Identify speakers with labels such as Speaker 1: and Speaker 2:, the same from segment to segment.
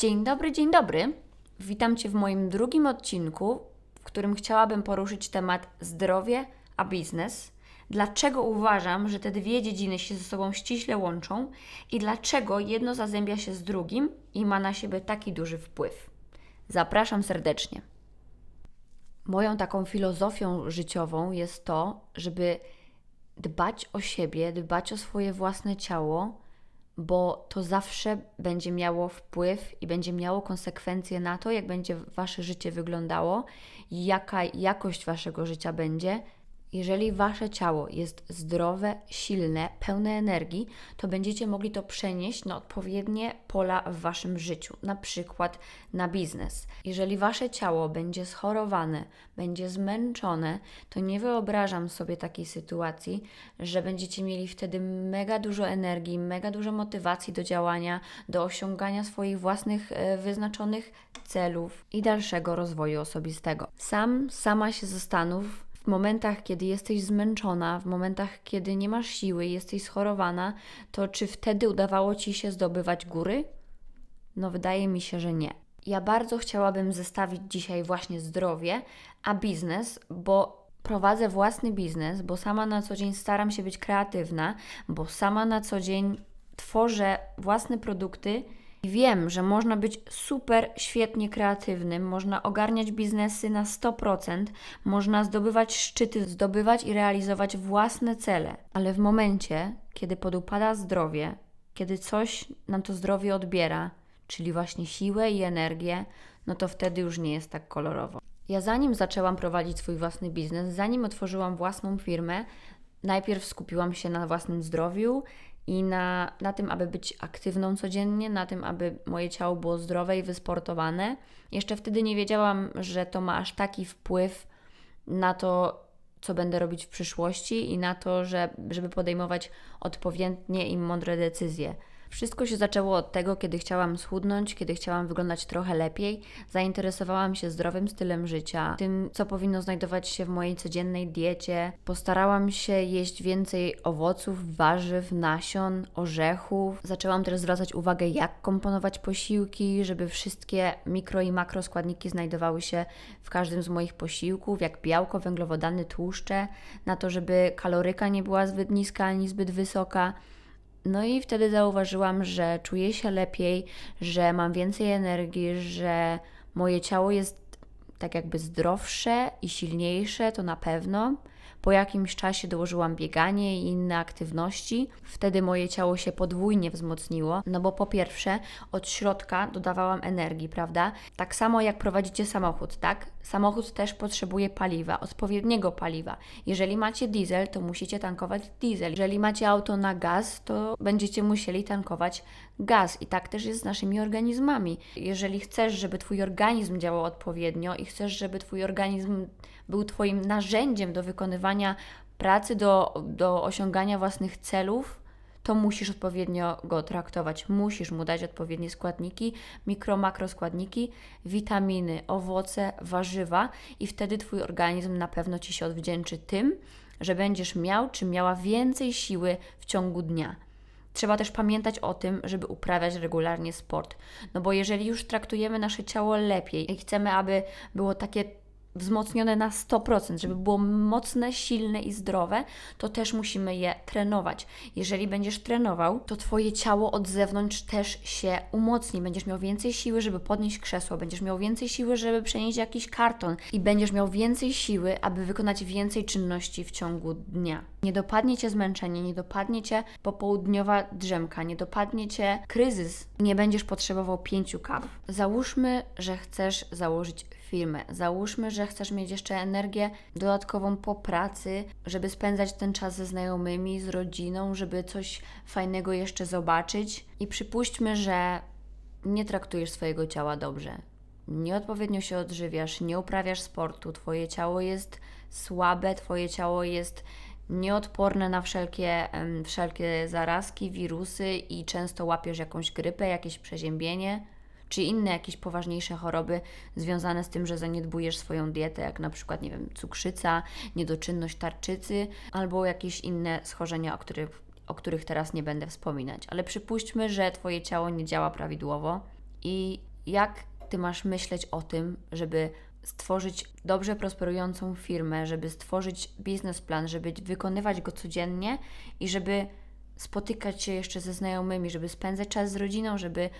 Speaker 1: Dzień dobry, dzień dobry. Witam Cię w moim drugim odcinku, w którym chciałabym poruszyć temat zdrowie a biznes. Dlaczego uważam, że te dwie dziedziny się ze sobą ściśle łączą i dlaczego jedno zazębia się z drugim i ma na siebie taki duży wpływ. Zapraszam serdecznie. Moją taką filozofią życiową jest to, żeby dbać o siebie, dbać o swoje własne ciało, bo to zawsze będzie miało wpływ i będzie miało konsekwencje na to, jak będzie wasze życie wyglądało, jaka jakość waszego życia będzie. Jeżeli wasze ciało jest zdrowe, silne, pełne energii, to będziecie mogli to przenieść na odpowiednie pola w waszym życiu, na przykład na biznes. Jeżeli wasze ciało będzie schorowane, będzie zmęczone, to nie wyobrażam sobie takiej sytuacji, że będziecie mieli wtedy mega dużo energii, mega dużo motywacji do działania, do osiągania swoich własnych e, wyznaczonych celów i dalszego rozwoju osobistego. Sam, sama się zastanów, w momentach, kiedy jesteś zmęczona, w momentach, kiedy nie masz siły, jesteś schorowana, to czy wtedy udawało ci się zdobywać góry? No, wydaje mi się, że nie. Ja bardzo chciałabym zestawić dzisiaj właśnie zdrowie, a biznes, bo prowadzę własny biznes, bo sama na co dzień staram się być kreatywna, bo sama na co dzień tworzę własne produkty wiem, że można być super, świetnie kreatywnym, można ogarniać biznesy na 100%, można zdobywać szczyty, zdobywać i realizować własne cele, ale w momencie, kiedy podupada zdrowie, kiedy coś nam to zdrowie odbiera, czyli właśnie siłę i energię, no to wtedy już nie jest tak kolorowo. Ja zanim zaczęłam prowadzić swój własny biznes, zanim otworzyłam własną firmę, najpierw skupiłam się na własnym zdrowiu i na, na tym, aby być aktywną codziennie, na tym, aby moje ciało było zdrowe i wysportowane. Jeszcze wtedy nie wiedziałam, że to ma aż taki wpływ na to, co będę robić w przyszłości i na to, że, żeby podejmować odpowiednie i mądre decyzje. Wszystko się zaczęło od tego, kiedy chciałam schudnąć, kiedy chciałam wyglądać trochę lepiej. Zainteresowałam się zdrowym stylem życia, tym, co powinno znajdować się w mojej codziennej diecie. Postarałam się jeść więcej owoców, warzyw, nasion, orzechów. Zaczęłam też zwracać uwagę, jak komponować posiłki, żeby wszystkie mikro i makroskładniki znajdowały się w każdym z moich posiłków, jak białko, węglowodany, tłuszcze, na to, żeby kaloryka nie była zbyt niska ani zbyt wysoka. No i wtedy zauważyłam, że czuję się lepiej, że mam więcej energii, że moje ciało jest tak jakby zdrowsze i silniejsze, to na pewno. Po jakimś czasie dołożyłam bieganie i inne aktywności. Wtedy moje ciało się podwójnie wzmocniło, no bo po pierwsze od środka dodawałam energii, prawda? Tak samo jak prowadzicie samochód, tak? Samochód też potrzebuje paliwa, odpowiedniego paliwa. Jeżeli macie diesel, to musicie tankować diesel. Jeżeli macie auto na gaz, to będziecie musieli tankować gaz. I tak też jest z naszymi organizmami. Jeżeli chcesz, żeby Twój organizm działał odpowiednio i chcesz, żeby Twój organizm był Twoim narzędziem do wykonywania pracy, do, do osiągania własnych celów, to musisz odpowiednio go traktować. Musisz mu dać odpowiednie składniki, mikro, makroskładniki, witaminy, owoce, warzywa i wtedy Twój organizm na pewno Ci się odwdzięczy tym, że będziesz miał czy miała więcej siły w ciągu dnia. Trzeba też pamiętać o tym, żeby uprawiać regularnie sport. No bo jeżeli już traktujemy nasze ciało lepiej i chcemy, aby było takie wzmocnione na 100%, żeby było mocne, silne i zdrowe, to też musimy je trenować. Jeżeli będziesz trenował, to Twoje ciało od zewnątrz też się umocni. Będziesz miał więcej siły, żeby podnieść krzesło, będziesz miał więcej siły, żeby przenieść jakiś karton i będziesz miał więcej siły, aby wykonać więcej czynności w ciągu dnia. Nie dopadnie Cię zmęczenie, nie dopadnie Cię popołudniowa drzemka, nie dopadnie Cię kryzys, nie będziesz potrzebował pięciu kaw. Załóżmy, że chcesz założyć Załóżmy, że chcesz mieć jeszcze energię dodatkową po pracy, żeby spędzać ten czas ze znajomymi, z rodziną, żeby coś fajnego jeszcze zobaczyć. I przypuśćmy, że nie traktujesz swojego ciała dobrze. Nieodpowiednio się odżywiasz, nie uprawiasz sportu, twoje ciało jest słabe, twoje ciało jest nieodporne na wszelkie, wszelkie zarazki, wirusy i często łapiesz jakąś grypę, jakieś przeziębienie czy inne jakieś poważniejsze choroby związane z tym, że zaniedbujesz swoją dietę, jak na przykład, nie wiem, cukrzyca, niedoczynność tarczycy albo jakieś inne schorzenia, o których, o których teraz nie będę wspominać. Ale przypuśćmy, że Twoje ciało nie działa prawidłowo i jak ty masz myśleć o tym, żeby stworzyć dobrze prosperującą firmę, żeby stworzyć biznesplan, żeby wykonywać go codziennie i żeby spotykać się jeszcze ze znajomymi, żeby spędzać czas z rodziną, żeby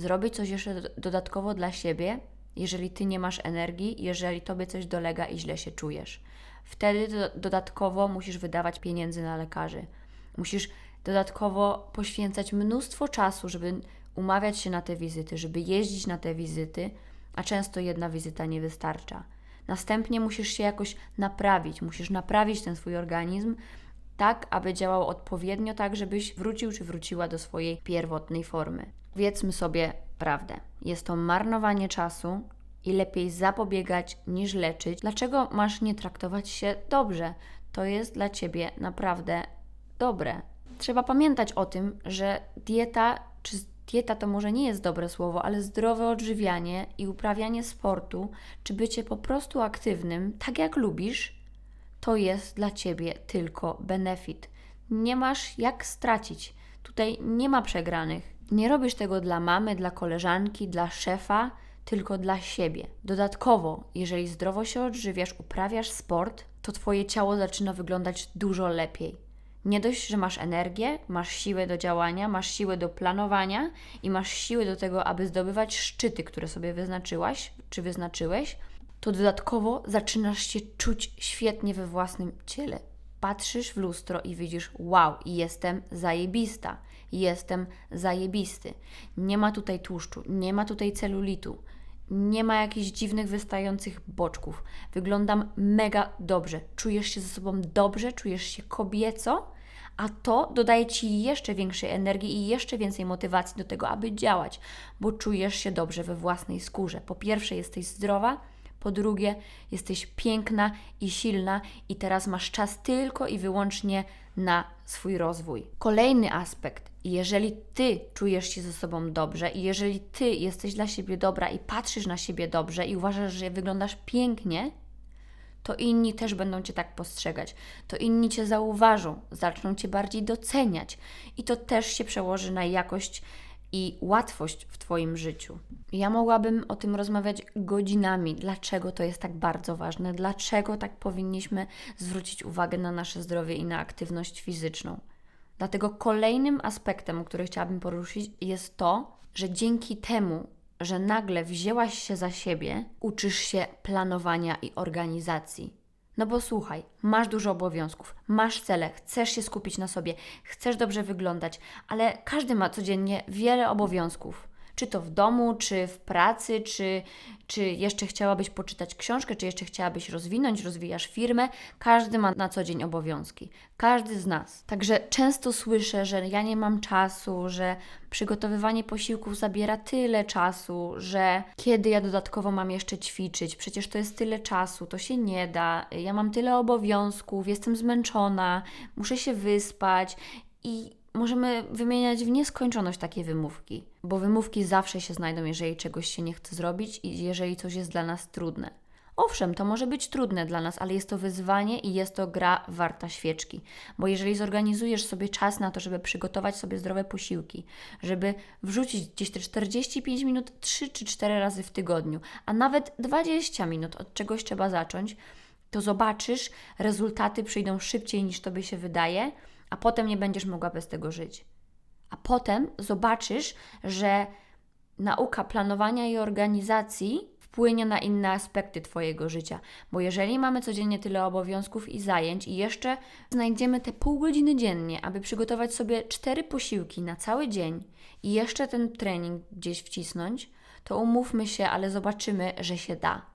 Speaker 1: zrobić coś jeszcze dodatkowo dla siebie, jeżeli ty nie masz energii, jeżeli tobie coś dolega i źle się czujesz. Wtedy do, dodatkowo musisz wydawać pieniędzy na lekarzy. Musisz dodatkowo poświęcać mnóstwo czasu, żeby umawiać się na te wizyty, żeby jeździć na te wizyty, a często jedna wizyta nie wystarcza. Następnie musisz się jakoś naprawić, musisz naprawić ten swój organizm tak, aby działał odpowiednio, tak, żebyś wrócił czy wróciła do swojej pierwotnej formy. Wiedzmy sobie prawdę. Jest to marnowanie czasu i lepiej zapobiegać niż leczyć. Dlaczego masz nie traktować się dobrze? To jest dla ciebie naprawdę dobre. Trzeba pamiętać o tym, że dieta, czy dieta to może nie jest dobre słowo, ale zdrowe odżywianie i uprawianie sportu, czy bycie po prostu aktywnym, tak jak lubisz, to jest dla ciebie tylko benefit. Nie masz jak stracić. Tutaj nie ma przegranych. Nie robisz tego dla mamy, dla koleżanki, dla szefa, tylko dla siebie. Dodatkowo, jeżeli zdrowo się odżywiasz, uprawiasz sport, to Twoje ciało zaczyna wyglądać dużo lepiej. Nie dość, że masz energię, masz siłę do działania, masz siłę do planowania i masz siłę do tego, aby zdobywać szczyty, które sobie wyznaczyłaś czy wyznaczyłeś, to dodatkowo zaczynasz się czuć świetnie we własnym ciele. Patrzysz w lustro i widzisz, wow, jestem zajebista, jestem zajebisty. Nie ma tutaj tłuszczu, nie ma tutaj celulitu, nie ma jakichś dziwnych wystających boczków. Wyglądam mega dobrze. Czujesz się ze sobą dobrze, czujesz się kobieco, a to dodaje ci jeszcze większej energii i jeszcze więcej motywacji do tego, aby działać, bo czujesz się dobrze we własnej skórze. Po pierwsze, jesteś zdrowa, po drugie, jesteś piękna i silna, i teraz masz czas tylko i wyłącznie na swój rozwój. Kolejny aspekt, jeżeli ty czujesz się ze sobą dobrze i jeżeli ty jesteś dla siebie dobra i patrzysz na siebie dobrze i uważasz, że wyglądasz pięknie, to inni też będą cię tak postrzegać. To inni cię zauważą, zaczną cię bardziej doceniać i to też się przełoży na jakość i łatwość w Twoim życiu. Ja mogłabym o tym rozmawiać godzinami, dlaczego to jest tak bardzo ważne, dlaczego tak powinniśmy zwrócić uwagę na nasze zdrowie i na aktywność fizyczną. Dlatego kolejnym aspektem, który chciałabym poruszyć, jest to, że dzięki temu, że nagle wzięłaś się za siebie, uczysz się planowania i organizacji. No bo słuchaj, masz dużo obowiązków, masz cele, chcesz się skupić na sobie, chcesz dobrze wyglądać, ale każdy ma codziennie wiele obowiązków czy to w domu, czy w pracy, czy, czy jeszcze chciałabyś poczytać książkę, czy jeszcze chciałabyś rozwinąć, rozwijasz firmę. Każdy ma na co dzień obowiązki. Każdy z nas. Także często słyszę, że ja nie mam czasu, że przygotowywanie posiłków zabiera tyle czasu, że kiedy ja dodatkowo mam jeszcze ćwiczyć, przecież to jest tyle czasu, to się nie da. Ja mam tyle obowiązków, jestem zmęczona, muszę się wyspać i możemy wymieniać w nieskończoność takie wymówki, bo wymówki zawsze się znajdą, jeżeli czegoś się nie chce zrobić i jeżeli coś jest dla nas trudne. Owszem, to może być trudne dla nas, ale jest to wyzwanie i jest to gra warta świeczki. Bo jeżeli zorganizujesz sobie czas na to, żeby przygotować sobie zdrowe posiłki, żeby wrzucić gdzieś te 45 minut 3 czy 4 razy w tygodniu, a nawet 20 minut od czegoś trzeba zacząć, to zobaczysz, rezultaty przyjdą szybciej niż tobie się wydaje a potem nie będziesz mogła bez tego żyć. A potem zobaczysz, że nauka planowania i organizacji wpłynie na inne aspekty Twojego życia. Bo jeżeli mamy codziennie tyle obowiązków i zajęć i jeszcze znajdziemy te pół godziny dziennie, aby przygotować sobie cztery posiłki na cały dzień i jeszcze ten trening gdzieś wcisnąć, to umówmy się, ale zobaczymy, że się da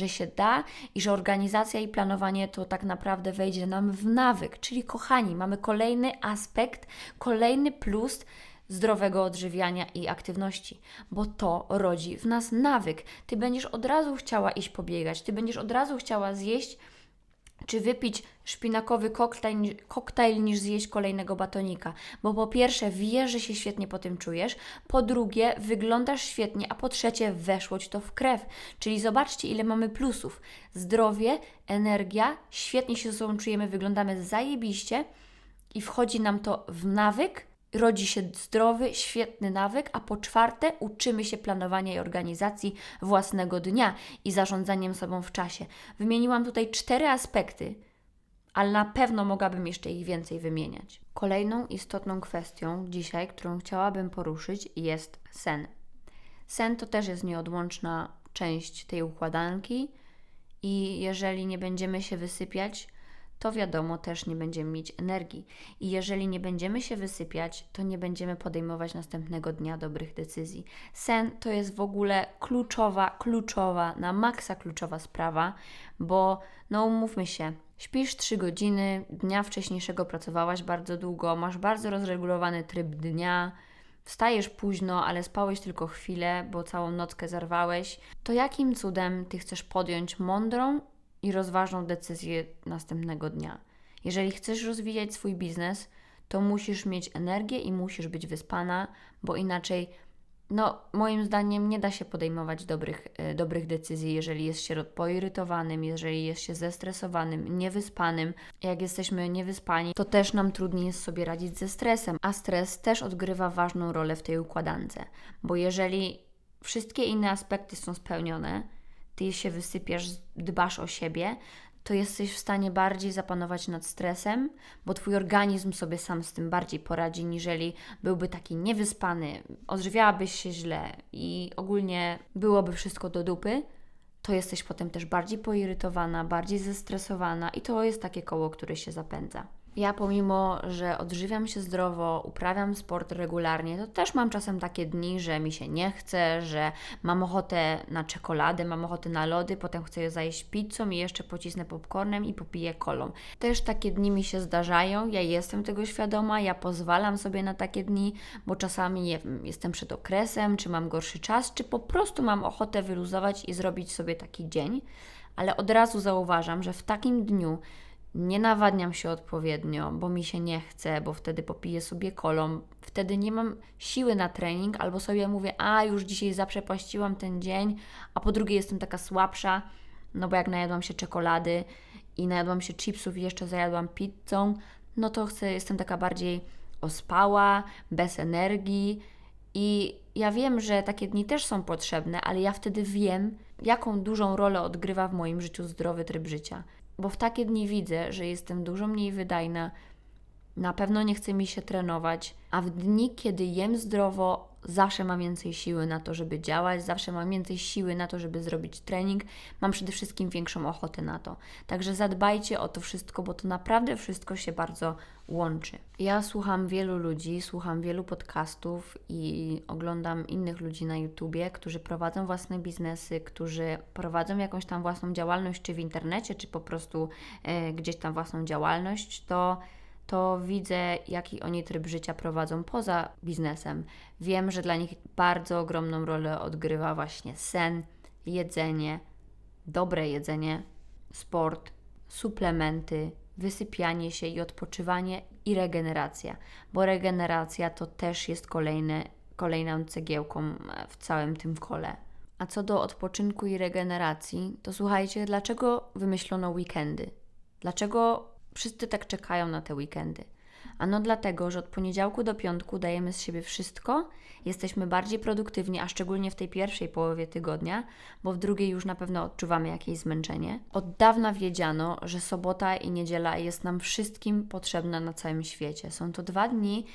Speaker 1: że się da i że organizacja i planowanie to tak naprawdę wejdzie nam w nawyk. Czyli, kochani, mamy kolejny aspekt, kolejny plus zdrowego odżywiania i aktywności, bo to rodzi w nas nawyk. Ty będziesz od razu chciała iść pobiegać, ty będziesz od razu chciała zjeść czy wypić szpinakowy koktajl, koktajl niż zjeść kolejnego batonika. Bo po pierwsze wiesz, że się świetnie po tym czujesz, po drugie wyglądasz świetnie, a po trzecie weszło Ci to w krew. Czyli zobaczcie ile mamy plusów. Zdrowie, energia, świetnie się ze sobą czujemy, wyglądamy zajebiście i wchodzi nam to w nawyk rodzi się zdrowy, świetny nawyk, a po czwarte uczymy się planowania i organizacji własnego dnia i zarządzaniem sobą w czasie. Wymieniłam tutaj cztery aspekty, ale na pewno mogłabym jeszcze ich więcej wymieniać. Kolejną istotną kwestią dzisiaj, którą chciałabym poruszyć, jest sen. Sen to też jest nieodłączna część tej układanki i jeżeli nie będziemy się wysypiać, to wiadomo, też nie będziemy mieć energii. I jeżeli nie będziemy się wysypiać, to nie będziemy podejmować następnego dnia dobrych decyzji. Sen to jest w ogóle kluczowa, kluczowa, na maksa kluczowa sprawa, bo no umówmy się, śpisz 3 godziny, dnia wcześniejszego pracowałaś bardzo długo, masz bardzo rozregulowany tryb dnia, wstajesz późno, ale spałeś tylko chwilę, bo całą nockę zerwałeś, to jakim cudem ty chcesz podjąć mądrą i rozważną decyzję następnego dnia? Jeżeli chcesz rozwijać swój biznes, to musisz mieć energię i musisz być wyspana, bo inaczej no, moim zdaniem nie da się podejmować dobrych, e, dobrych decyzji, jeżeli jest się poirytowanym, jeżeli jest się zestresowanym, niewyspanym. Jak jesteśmy niewyspani, to też nam trudniej jest sobie radzić ze stresem, a stres też odgrywa ważną rolę w tej układance, bo jeżeli wszystkie inne aspekty są spełnione, ty się wysypiasz, dbasz o siebie, to jesteś w stanie bardziej zapanować nad stresem, bo twój organizm sobie sam z tym bardziej poradzi, niżeli byłby taki niewyspany, odżywiałabyś się źle i ogólnie byłoby wszystko do dupy, to jesteś potem też bardziej poirytowana, bardziej zestresowana i to jest takie koło, które się zapędza. Ja pomimo, że odżywiam się zdrowo, uprawiam sport regularnie, to też mam czasem takie dni, że mi się nie chce, że mam ochotę na czekoladę, mam ochotę na lody, potem chcę je zajeść pizzą i jeszcze pocisnę popcornem i popiję kolą. Też takie dni mi się zdarzają, ja jestem tego świadoma, ja pozwalam sobie na takie dni, bo czasami nie wiem, jestem przed okresem, czy mam gorszy czas, czy po prostu mam ochotę wyluzować i zrobić sobie taki dzień, ale od razu zauważam, że w takim dniu nie nawadniam się odpowiednio, bo mi się nie chce, bo wtedy popiję sobie kolą, wtedy nie mam siły na trening, albo sobie mówię, a już dzisiaj zaprzepaściłam ten dzień, a po drugie jestem taka słabsza, no bo jak najadłam się czekolady i najadłam się chipsów i jeszcze zajadłam pizzą, no to chcę, jestem taka bardziej ospała, bez energii i ja wiem, że takie dni też są potrzebne, ale ja wtedy wiem, jaką dużą rolę odgrywa w moim życiu zdrowy tryb życia bo w takie dni widzę, że jestem dużo mniej wydajna, na pewno nie chce mi się trenować, a w dni, kiedy jem zdrowo, zawsze mam więcej siły na to, żeby działać, zawsze mam więcej siły na to, żeby zrobić trening, mam przede wszystkim większą ochotę na to. Także zadbajcie o to wszystko, bo to naprawdę wszystko się bardzo łączy. Ja słucham wielu ludzi, słucham wielu podcastów i oglądam innych ludzi na YouTubie, którzy prowadzą własne biznesy, którzy prowadzą jakąś tam własną działalność, czy w internecie, czy po prostu e, gdzieś tam własną działalność, to to widzę, jaki oni tryb życia prowadzą poza biznesem. Wiem, że dla nich bardzo ogromną rolę odgrywa właśnie sen, jedzenie, dobre jedzenie, sport, suplementy, wysypianie się i odpoczywanie i regeneracja, bo regeneracja to też jest kolejne, kolejną cegiełką w całym tym kole. A co do odpoczynku i regeneracji, to słuchajcie, dlaczego wymyślono weekendy? Dlaczego wszyscy tak czekają na te weekendy. Ano dlatego, że od poniedziałku do piątku dajemy z siebie wszystko, jesteśmy bardziej produktywni, a szczególnie w tej pierwszej połowie tygodnia, bo w drugiej już na pewno odczuwamy jakieś zmęczenie. Od dawna wiedziano, że sobota i niedziela jest nam wszystkim potrzebna na całym świecie. Są to dwa dni,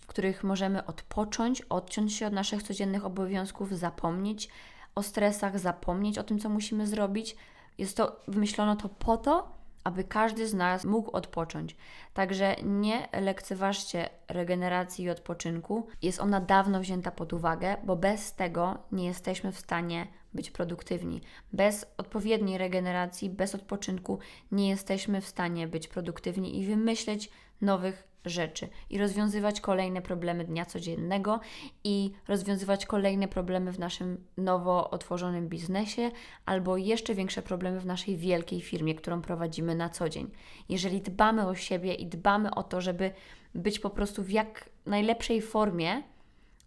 Speaker 1: w których możemy odpocząć, odciąć się od naszych codziennych obowiązków, zapomnieć o stresach, zapomnieć o tym, co musimy zrobić. Jest to, wymyślono to po to, aby każdy z nas mógł odpocząć. Także nie lekceważcie regeneracji i odpoczynku. Jest ona dawno wzięta pod uwagę, bo bez tego nie jesteśmy w stanie być produktywni. Bez odpowiedniej regeneracji, bez odpoczynku nie jesteśmy w stanie być produktywni i wymyśleć nowych rzeczy i rozwiązywać kolejne problemy dnia codziennego i rozwiązywać kolejne problemy w naszym nowo otworzonym biznesie albo jeszcze większe problemy w naszej wielkiej firmie, którą prowadzimy na co dzień. Jeżeli dbamy o siebie i dbamy o to, żeby być po prostu w jak najlepszej formie,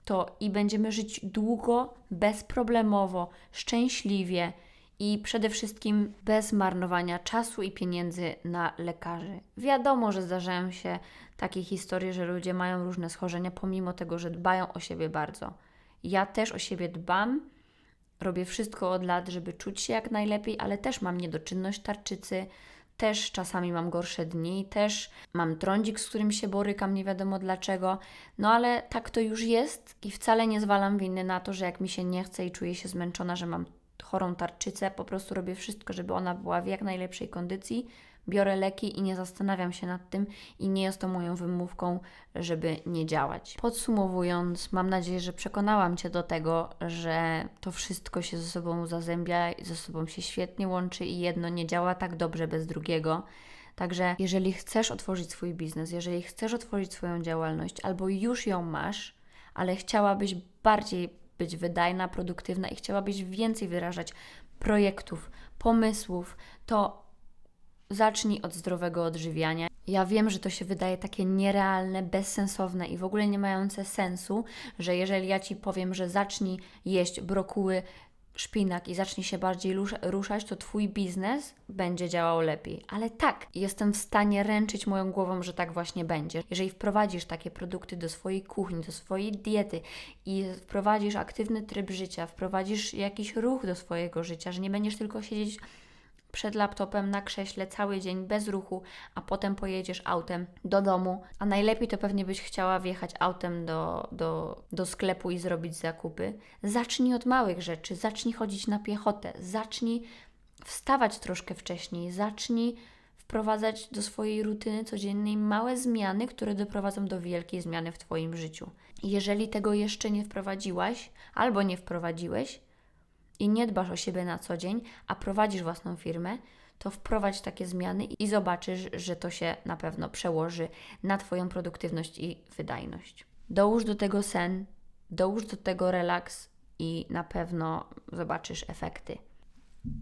Speaker 1: to i będziemy żyć długo, bezproblemowo, szczęśliwie i przede wszystkim bez marnowania czasu i pieniędzy na lekarzy. Wiadomo, że zdarzają się takie historie, że ludzie mają różne schorzenia, pomimo tego, że dbają o siebie bardzo. Ja też o siebie dbam, robię wszystko od lat, żeby czuć się jak najlepiej, ale też mam niedoczynność tarczycy, też czasami mam gorsze dni, też mam trądzik, z którym się borykam, nie wiadomo dlaczego. No ale tak to już jest i wcale nie zwalam winy na to, że jak mi się nie chce i czuję się zmęczona, że mam chorą tarczycę, po prostu robię wszystko, żeby ona była w jak najlepszej kondycji. Biorę leki i nie zastanawiam się nad tym, i nie jest to moją wymówką, żeby nie działać. Podsumowując, mam nadzieję, że przekonałam Cię do tego, że to wszystko się ze sobą zazębia, ze sobą się świetnie łączy i jedno nie działa tak dobrze bez drugiego. Także jeżeli chcesz otworzyć swój biznes, jeżeli chcesz otworzyć swoją działalność, albo już ją masz, ale chciałabyś bardziej być wydajna, produktywna i chciałabyś więcej wyrażać projektów, pomysłów, to zacznij od zdrowego odżywiania. Ja wiem, że to się wydaje takie nierealne, bezsensowne i w ogóle nie mające sensu, że jeżeli ja Ci powiem, że zacznij jeść brokuły, szpinak i zacznij się bardziej ruszać, to Twój biznes będzie działał lepiej. Ale tak, jestem w stanie ręczyć moją głową, że tak właśnie będzie. Jeżeli wprowadzisz takie produkty do swojej kuchni, do swojej diety i wprowadzisz aktywny tryb życia, wprowadzisz jakiś ruch do swojego życia, że nie będziesz tylko siedzieć przed laptopem na krześle cały dzień bez ruchu, a potem pojedziesz autem do domu. A najlepiej to pewnie byś chciała wjechać autem do, do, do sklepu i zrobić zakupy. Zacznij od małych rzeczy, zacznij chodzić na piechotę, zacznij wstawać troszkę wcześniej, zacznij wprowadzać do swojej rutyny codziennej małe zmiany, które doprowadzą do wielkiej zmiany w Twoim życiu. Jeżeli tego jeszcze nie wprowadziłaś albo nie wprowadziłeś, i nie dbasz o siebie na co dzień, a prowadzisz własną firmę, to wprowadź takie zmiany i zobaczysz, że to się na pewno przełoży na Twoją produktywność i wydajność. Dołóż do tego sen, dołóż do tego relaks i na pewno zobaczysz efekty.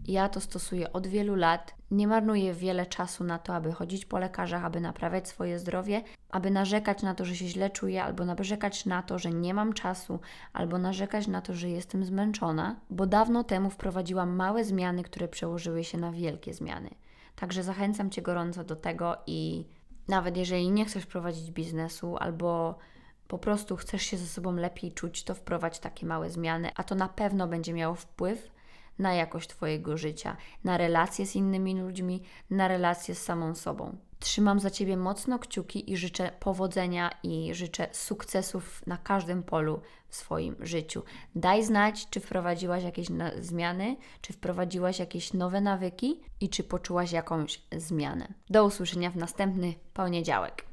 Speaker 1: Ja to stosuję od wielu lat. Nie marnuję wiele czasu na to, aby chodzić po lekarzach, aby naprawiać swoje zdrowie, aby narzekać na to, że się źle czuję, albo narzekać na to, że nie mam czasu, albo narzekać na to, że jestem zmęczona, bo dawno temu wprowadziłam małe zmiany, które przełożyły się na wielkie zmiany. Także zachęcam Cię gorąco do tego i nawet jeżeli nie chcesz prowadzić biznesu albo po prostu chcesz się ze sobą lepiej czuć, to wprowadź takie małe zmiany, a to na pewno będzie miało wpływ na jakość Twojego życia, na relacje z innymi ludźmi, na relacje z samą sobą. Trzymam za Ciebie mocno kciuki i życzę powodzenia i życzę sukcesów na każdym polu w swoim życiu. Daj znać, czy wprowadziłaś jakieś zmiany, czy wprowadziłaś jakieś nowe nawyki i czy poczułaś jakąś zmianę. Do usłyszenia w następny poniedziałek.